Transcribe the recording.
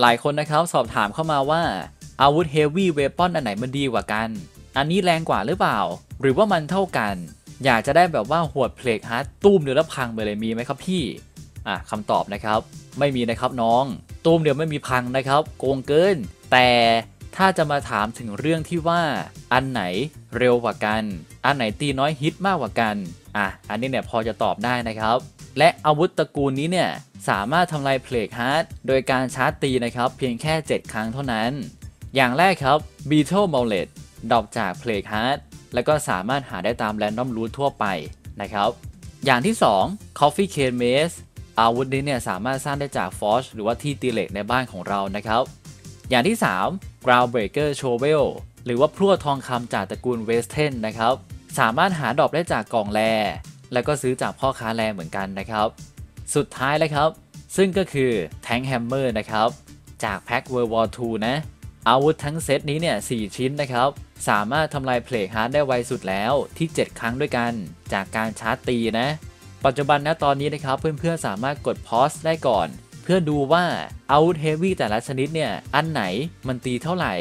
หลายคนนะครับสอบถามเข้ามาว่า อาวุธเฮฟวี่เวปอนอันไหนมันดีกว่ากัน อันนี้แรงกว่าหรือเปล่า หรือว่ามันเท่ากัน อยากจะได้แบบว่าหวดเพลกฮาร์ดตุ้มเดียวแล้วพังไปเลยมีไหมครับพี่อะคำตอบนะครับ ไม่มีนะครับน้อง ตุ้มเดียวไม่มีพังนะครับ โกงเกิน แต่ ถ้าจะมาถามถึงเรื่องที่ว่า อันไหนเร็วกว่ากัน อันไหนตีน้อยฮิตมากกว่ากัน อะ อันนี้เนี่ยพอจะตอบได้นะครับ และอาวุธตระกูลนี้เนี่ย สามารถทำลายเพลกฮาร์ดโดยการชาร์จตีนะครับ เพียงแค่ 7 ครั้งเท่านั้น อย่างแรกครับ Beetle m o l e t ดรอปจากเพลกฮาร์ดแล้วก็สามารถหาได้ตามแรนดอมรูททั่วไปนะครับ อย่างที่ 2 Coffee Cane Mace อาวุธนี้เนี่ยสามารถสร้างได้จากฟอสหรือว่าที่ตีเหล็กในบ้านของเรานะครับ อย่างที่ 3 Groundbreaker Shovel หรือว่าพลั่วทองคำจากตระกูลเวสเทนนะครับ สามารถหาดอปได้จากกล่องแร่แล้วก็ซื้อจากพ่อค้าแร่เหมือนกันนะครับ สุดท้ายเลยครับ ซึ่งก็คือ Tank Hammer นะครับ จากแพ็ค World War II นะ อาวุธทั้งเซตนี้เนี่ย4ชิ้นนะครับ สามารถทำลายเพลกฮาร์ดได้ไวสุดแล้วที่ 7 ครั้งด้วยกันจากการชาร์จตีนะ ปัจจุบันนะตอนนี้นะครับเพื่อนๆสามารถกดพอสได้ก่อน เพื่อดูว่าอาวุธเฮฟวี่แต่ละชนิดเนี่ยอันไหนมันตีเท่าไหร่